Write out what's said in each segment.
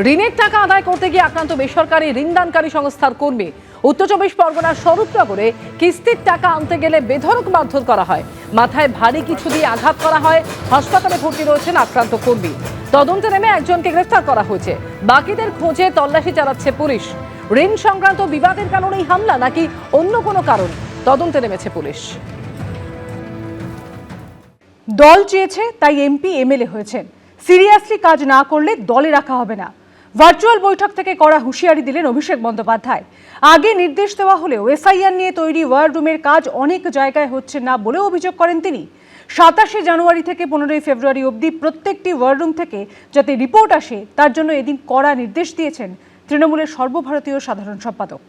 ঋণের টাকা আদায় করতে গিয়ে আক্রান্ত বেসরকারি ঋণদানকারী সংস্থার কর্মী উত্তর চব্বিশ পরগনার স্বরূপনগরে কিস্তির টাকা আনতে গেলে বেধড়ক মারধর করা হয়। মাথায় ভারী কিছু দিয়ে আঘাত করা হয়। হাসপাতালে ভর্তি রয়েছেন আক্রান্ত কর্মী। তদন্তে নেমে একজনকে গ্রেফতার করা হয়েছে। বাকিদের খোঁজে তল্লাশি চালাচ্ছে পুলিশ। ঋণ সংক্রান্ত বিবাদের কারণেই হামলা নাকি অন্য কোনো কারণ? তদন্তে নেমেছে পুলিশ। দল চেয়েছে, তাই এমপি, এমএলএ হয়েছেন। সিরিয়াসলি কাজ না করলে দলে রাখা হবে না। ভার্চুয়াল বৈঠক থেকে করা হুঁশিয়ারি দিলেন অভিষেক বন্দ্যোপাধ্যায়। আগে নির্দেশ দেওয়া হলেও এসআইআর নিয়ে তৈরি ওয়ার রুমের কাজ অনেক জায়গায় হচ্ছে না বলেও অভিযোগ করেন তিনি। সাতাশে জানুয়ারি থেকে পনেরোই ফেব্রুয়ারি অবধি প্রত্যেকটি ওয়ার রুম থেকে যাতে রিপোর্ট আসে, তার জন্য এদিন কড়া নির্দেশ দিয়েছেন তৃণমূলের সর্বভারতীয় সাধারণ সম্পাদক।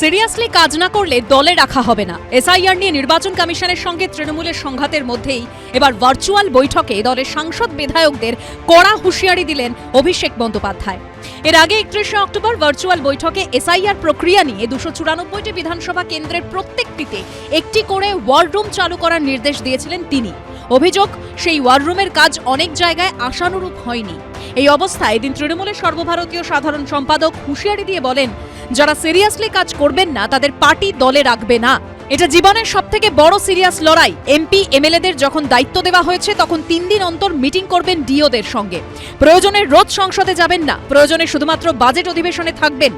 সিরিয়াসলি কাজ না করলে দলে রাখা হবে না। এসআইআর নিয়ে নির্বাচন কমিশনের সঙ্গে তৃণমূলের সংঘাতের মধ্যেই এবার ভার্চুয়াল বৈঠকে দলের সাংসদ বিধায়কদের কড়া হুঁশিয়ারি দিলেন অভিষেক বন্দ্যোপাধ্যায়। এর আগে একত্রিশে অক্টোবর ভার্চুয়াল বৈঠকে এসআইআর প্রক্রিয়া নিয়ে দুশো চুরানব্বইটি বিধানসভা কেন্দ্রের প্রত্যেকটিতে একটি করে ওয়ার রুম চালু করার নির্দেশ দিয়েছিলেন তিনি। অভিযোগ, সেই ওয়ার রুমের কাজ অনেক জায়গায় আশানুরূপ হয়নি। এই অবস্থায় এদিন তৃণমূলের সর্বভারতীয় সাধারণ সম্পাদক হুঁশিয়ারি দিয়ে বলেন, যারা সিরিয়াসলি কাজ করবেন না, তাদের পার্টি দলে রাখবে না। এটা জীবনের সব থেকে বড় সিরিয়াস লড়াই। এমপি, এমএলএদের যখন দায়িত্ব দেওয়া হয়েছে, তখন তিন দিন অন্তর মিটিং করবেন ডিওদের সঙ্গে। প্রয়োজনে রোজ সংসদে যাবেন না, প্রয়োজনে শুধুমাত্র বাজেট অধিবেশনে থাকবেন।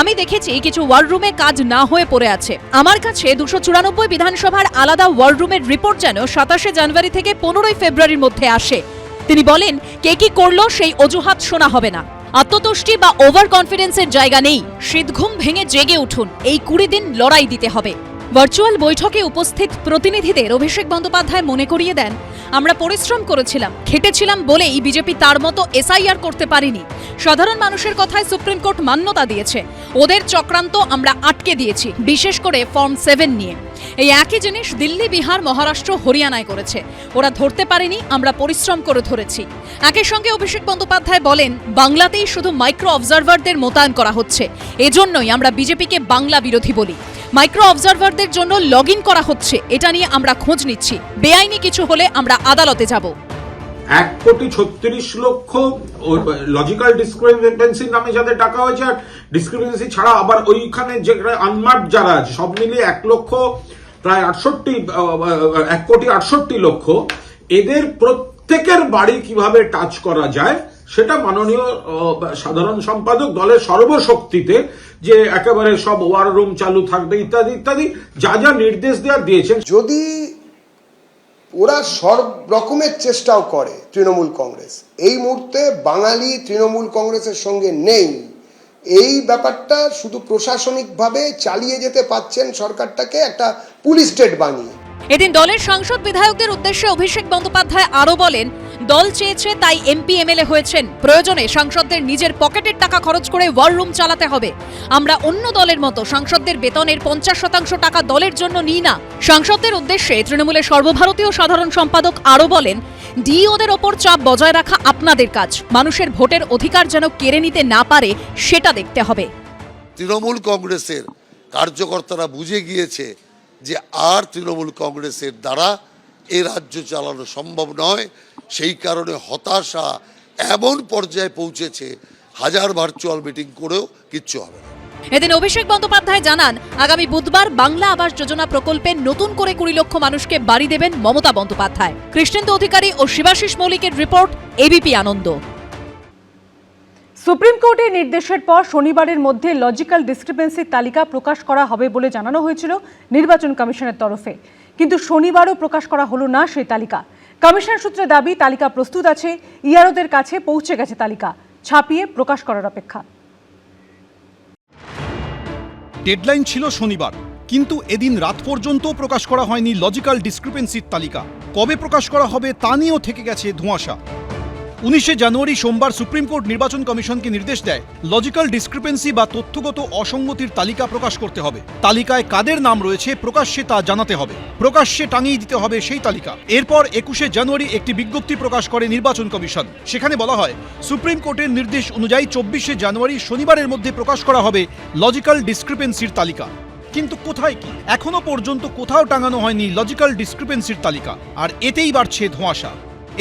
আমি দেখেছি কিছু ওয়ার রুমে কাজ না হয়ে পড়ে আছে। আমার কাছে দুশো চুরানব্বই বিধানসভার আলাদা ওয়ার রুমের রিপোর্ট যেন সাতাশে জানুয়ারি থেকে পনেরোই ফেব্রুয়ারির মধ্যে আসে। তিনি বলেন, কে কি করল সেই অজুহাত শোনা হবে না। আত্মতুষ্টি বা ওভার কনফিডেন্সের জায়গা নেই। শীতঘুম ভেঙে জেগে উঠুন। এই কুড়ি দিন লড়াই দিতে হবে। ভার্চুয়াল বৈঠকে উপস্থিত প্রতিনিধিদের অভিষেক বন্দ্যোপাধ্যায় মনে করিয়ে দেন, আমরা পরিশ্রম করেছিলাম, খেটেছিলাম বলেই বিজেপি তার মতো এসআইআর করতে পারিনি। সাধারণ মানুষের কথায় সুপ্রিম কোর্ট মান্যতা দিয়েছে। ওদের চক্রান্ত আমরা আটকে দিয়েছি, বিশেষ করে ফর্ম সেভেন নিয়ে। এই একই জিনিস দিল্লি, বিহার, মহারাষ্ট্র, হরিয়ানায় করেছে। ওরা ধরতে পারেনি, আমরা পরিশ্রম করে ধরেছি। একই সঙ্গে অভিষেক বন্দ্যোপাধ্যায় বলেন, বাংলাতেই শুধু মাইক্রো অবজারভারদের মোতায়েন করা হচ্ছে। এজন্যই আমরা বিজেপিকে বাংলা বিরোধী বলি। মাইক্রো অবজারভারদের জন্য লগ করা হচ্ছে, এটা নিয়ে আমরা খোঁজ নিচ্ছি। বেআইনি কিছু হলে আমরা আদালতে যাব। এক কোটি ছত্রিশ লক্ষ লজিক্যাল ডিসক্রিপেন্সির নামে যাদের টাকা হয়েছে, আর ডিসক্রিপেন্সি ছাড়া আবার ওইখানে যে আনমার্ক যারা সব মিলিয়ে এক লক্ষ প্রায় আটষট্টি এক কোটি আটষট্টি লক্ষ। এদের প্রত্যেকের বাড়ি কীভাবে টাচ করা যায়, সেটা মাননীয় সাধারণ সম্পাদক দলের সর্বশক্তিতে যে একেবারে সব ওয়ার রুম চালু থাকবে ইত্যাদি ইত্যাদি যা যা নির্দেশ দেওয়ার দিয়েছেন। যদি ওরা সব রকমের চেষ্টাও করে তৃণমূল কংগ্রেস, এই মুহূর্তে বাঙালি তৃণমূল কংগ্রেসের সঙ্গে নেই। এই ব্যাপারটা শুধু প্রশাসনিকভাবে চালিয়ে যেতে পাচ্ছেন সরকারটাকে একটা পুলিশ স্টেট বানিয়ে। এদিন দলের সাংসদ বিধায়কদের উদ্দেশ্যে অভিষেক বন্দ্যোপাধ্যায় আরও বলেন, দল চেয়েছে তাই এমপি এমএলএ হয়েছেন। প্রয়োজনে সাংসদদের নিজের পকেটের টাকা খরচ করে ওয়ার রুম চালাতে হবে। আমরা অন্য দলের মতো সাংসদদের বেতনের পঞ্চাশ শতাংশ টাকা দলের জন্য নিই না। সাংসদদের উদ্দেশ্যে তৃণমূলের সর্বভারতীয় সাধারণ সম্পাদক আরও বলেন ডিওদের ওপর চাপ বজায় রাখা আপনাদের কাজ। মানুষের ভোটের অধিকার যেন কেড়ে নিতে না পারে, সেটা দেখতে হবে। তৃণমূল কংগ্রেসের কার্যকর্তারা বুঝে গিয়েছে যে আর তৃণমূল কংগ্রেসের দ্বারা এ রাজ্য চালানো সম্ভব নয়। সেই কারণে হতাশা এমন পর্যায়ে পৌঁছেছে, হাজার ভার্চুয়াল মিটিং করেও কিচ্ছু হবে না। এদিন অভিষেক বন্দ্যোপাধ্যায় জানান, আগামী বুধবার বাংলা আবাস যোজনা প্রকল্পে নতুন করে কুড়ি লক্ষ মানুষকে বাড়ি দেবেন মমতা বন্দ্যোপাধ্যায়। কৃষ্ণেন্দু অধিকারী ও শিবাশিস মৌলিকের রিপোর্ট, এবিপি আনন্দ। সুপ্রিম কোর্টের নির্দেশের পর শনিবারের মধ্যে লজিক্যাল ডিসক্রিপেন্সির তালিকা প্রকাশ করা হবে বলে জানানো হয়েছিল নির্বাচন কমিশনের তরফে। কিন্তু শনিবারও প্রকাশ করা হলো না সেই তালিকা। কমিশন সূত্রে দাবি, তালিকা প্রস্তুত আছে, ইয়ারোদের কাছে পৌঁছে গেছে তালিকা। ছাপিয়ে প্রকাশ করার অপেক্ষা। ডেডলাইন ছিল শনিবার, কিন্তু এদিন রাত পর্যন্ত প্রকাশ করা হয়নি লজিক্যাল ডিসক্রিপেন্সির তালিকা। কবে প্রকাশ করা হবে তা নিয়েও থেকে গেছে ধোঁয়াশা। উনিশে জানুয়ারি সোমবার সুপ্রিম কোর্ট নির্বাচন কমিশনকে নির্দেশ দেয়, লজিক্যাল ডিসক্রিপেন্সি বা তথ্যগত অসঙ্গতির তালিকা প্রকাশ করতে হবে। তালিকায় কাদের নাম রয়েছে, প্রকাশ্যে তা জানাতে হবে। প্রকাশ্যে টাঙিয়ে দিতে হবে সেই তালিকা। এরপর একুশে জানুয়ারি একটি বিজ্ঞপ্তি প্রকাশ করে নির্বাচন কমিশন। সেখানে বলা হয়, সুপ্রিম কোর্টের নির্দেশ অনুযায়ী চব্বিশে জানুয়ারি শনিবারের মধ্যে প্রকাশ করা হবে লজিক্যাল ডিসক্রিপেন্সির তালিকা। কিন্তু কোথায় কি? এখনও পর্যন্ত কোথাও টাঙানো হয়নি লজিক্যাল ডিসক্রিপেন্সির তালিকা। আর এতেই বাড়ছে ধোঁয়াশা।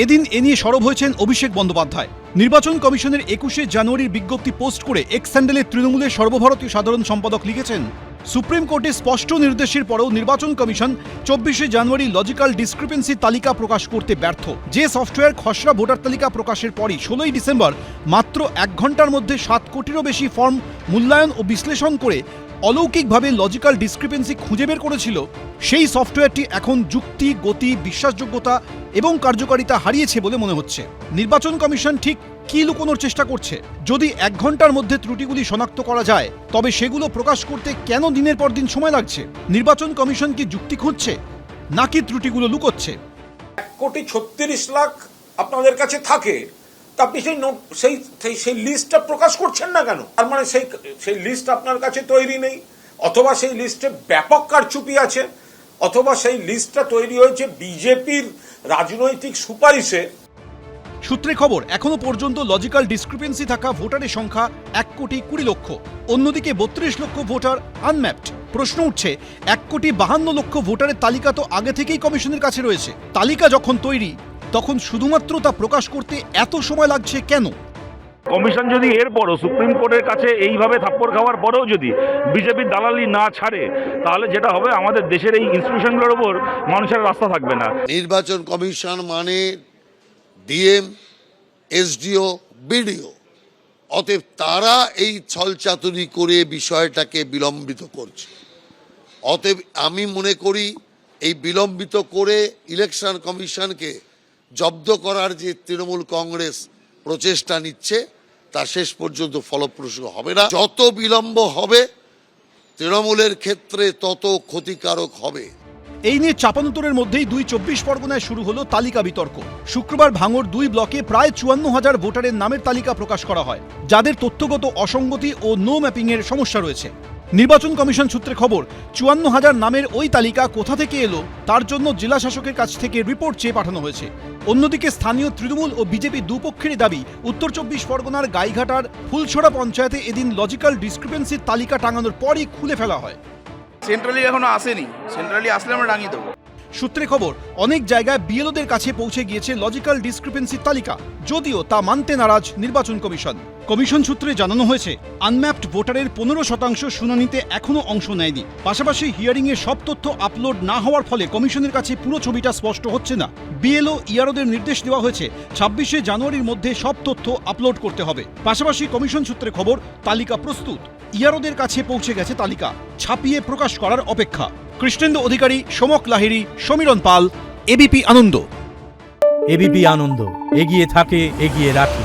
এদিন এ নিয়ে সরব হয়েছেন অভিষেক বন্দ্যোপাধ্যায়। নির্বাচন কমিশনের একুশে জানুয়ারির বিজ্ঞপ্তি পোস্ট করে এক্স স্যান্ডেলে তৃণমূলের সর্বভারতীয় সাধারণ সম্পাদক লিখেছেন, সুপ্রিম কোর্টে স্পষ্ট নির্দেশের পরেও নির্বাচন কমিশন চব্বিশে জানুয়ারি লজিক্যাল ডিসক্রিপেন্সি তালিকা প্রকাশ করতে ব্যর্থ। যে সফটওয়্যার খসড়া ভোটার তালিকা প্রকাশের পরই ষোলোই ডিসেম্বর মাত্র এক ঘণ্টার মধ্যে সাত কোটিরও বেশি ফর্ম মূল্যায়ন ও বিশ্লেষণ করে অলৌকিকভাবে লজিক্যাল ডিসক্রিপেন্সি খুঁজে বের করেছিল, সেই সফটওয়্যারটি এখন যুক্তি, গতি, বিশ্বাসযোগ্যতা এবং কার্যকারিতা হারিয়েছে বলে মনে হচ্ছে। নির্বাচন কমিশন ঠিক কি লুকোনোর চেষ্টা করছে? যদি এক ঘণ্টার মধ্যে ত্রুটিগুলি শনাক্ত করা যায়, তবে সেগুলো প্রকাশ করতে কেন দিনের পর দিন সময় লাগছে? নির্বাচন কমিশন কি যুক্তি খুঁজছে, নাকি ত্রুটিগুলো লুকোচ্ছে? এক কোটি ছত্রিশ লাখ আপনাদের কাছে থাকে। আপনি সেই নোট সেই, সেই- লিস্টটা প্রকাশ করছেন না কেন? তার মানে সেই সেই লিস্ট আপনার কাছে তৈরি নেই, অথবা সেই লিস্টে ব্যাপক কারচুপি আছে, অথবা সেই লিস্টটা তৈরি হয়েছে বিজেপির রাজনৈতিক সুপারিশে। সূত্রে খবর, এখনও পর্যন্ত লজিক্যাল ডিসক্রিপেন্সি থাকা ভোটারের সংখ্যা এক কোটি কুড়ি লক্ষ, অন্যদিকে বত্রিশ লক্ষ ভোটার আনম্যাপড প্রশ্ন উঠছে, এক কোটি বাহান্ন লক্ষ ভোটারের তালিকা তো আগে থেকেই কমিশনের কাছে রয়েছে, তালিকা যখন তৈরি তখন শুধুমাত্র তা প্রকাশ করতে এত সময় লাগছে কেন? কমিশন যদি এরপরও সুপ্রিম কোর্টের কাছে এইভাবে থাপ্পড় খাওয়ার পরেও যদি বিজেপির দালালি না ছাড়ে তাহলে যেটা হবে আমাদের দেশের এই ইনস্টিটিউশনগুলোর ওপর মানুষের রাস্তা থাকবে না। নির্বাচন কমিশন মানে ডিএম এসডিও বিডিও। অতএব তারা এই ছলচাতুরি করে বিষয়টাকে বিলম্বিত করছে। অতএব আমি মনে করি এই বিলম্বিত করে ইলেকশন কমিশনকে জব্দ করার যে তৃণমূল কংগ্রেস প্রচেষ্টা নিচ্ছে, তা শেষ পর্যন্ত ফলপ্রসূ হবে না। যত বিলম্ব হবে, তৃণমূলের ক্ষেত্রে তত ক্ষতিকারক হবে। এই নিয়ে চাপানুতরের মধ্যেই দুই চব্বিশ পরগনায় শুরু হলো তালিকা বিতর্ক। শুক্রবার ভাঙড় দুই ব্লকে প্রায় চুয়ান্ন হাজার ভোটারের নামের তালিকা প্রকাশ করা হয়, যাদের তথ্যগত অসঙ্গতি ও নো ম্যাপিংয়ের সমস্যা রয়েছে। নির্বাচন কমিশন সূত্রে খবর, চুয়ান্ন হাজার নামের ওই তালিকা কোথা থেকে এলো, তার জন্য জেলা শাসকের কাছ থেকে রিপোর্ট চেয়ে পাঠানো হয়েছে। অন্যদিকে স্থানীয় তৃণমূল ও বিজেপি দুপক্ষেরই দাবি, উত্তর চব্বিশ পরগনার গাইঘাটার ফুলছড়া পঞ্চায়েতে এদিন লজিক্যাল ডিসক্রিপেন্সির তালিকা টাঙানোর পরই খুলে ফেলা হয়। সেন্ট্রালি এখনও আসেনি। সেন্ট্রালি আসলে আমরা টাঙিয়ে দেবো। সূত্রে খবর, অনেক জায়গায় বিএলওদের কাছে পৌঁছে গিয়েছে লজিক্যাল ডিসক্রিপেন্সির তালিকা, যদিও তা মানতে নারাজ নির্বাচন কমিশন। কমিশন সূত্রে জানানো হয়েছে, আনম্যাপড ভোটারের পনেরো শতাংশ শুনানিতে এখনও অংশ নেয়নি। পাশাপাশি হিয়ারিংয়ে সব তথ্য আপলোড না হওয়ার ফলে কমিশনের কাছে পুরো ছবিটা স্পষ্ট হচ্ছে না। বিএলও ইয়ারোদের নির্দেশ দেওয়া হয়েছে, ছাব্বিশে জানুয়ারির মধ্যে সব তথ্য আপলোড করতে হবে। পাশাপাশি কমিশন সূত্রে খবর, তালিকা প্রস্তুত। ইয়ারোদের কাছে পৌঁছে গেছে তালিকা। ছাপিয়ে প্রকাশ করার অপেক্ষা। কৃষ্ণেন্দু অধিকারী সমক লাহিরি সমীরণ পাল, এবিপি আনন্দ। এবিপি আনন্দ, এগিয়ে থাকে, এগিয়ে রাখে।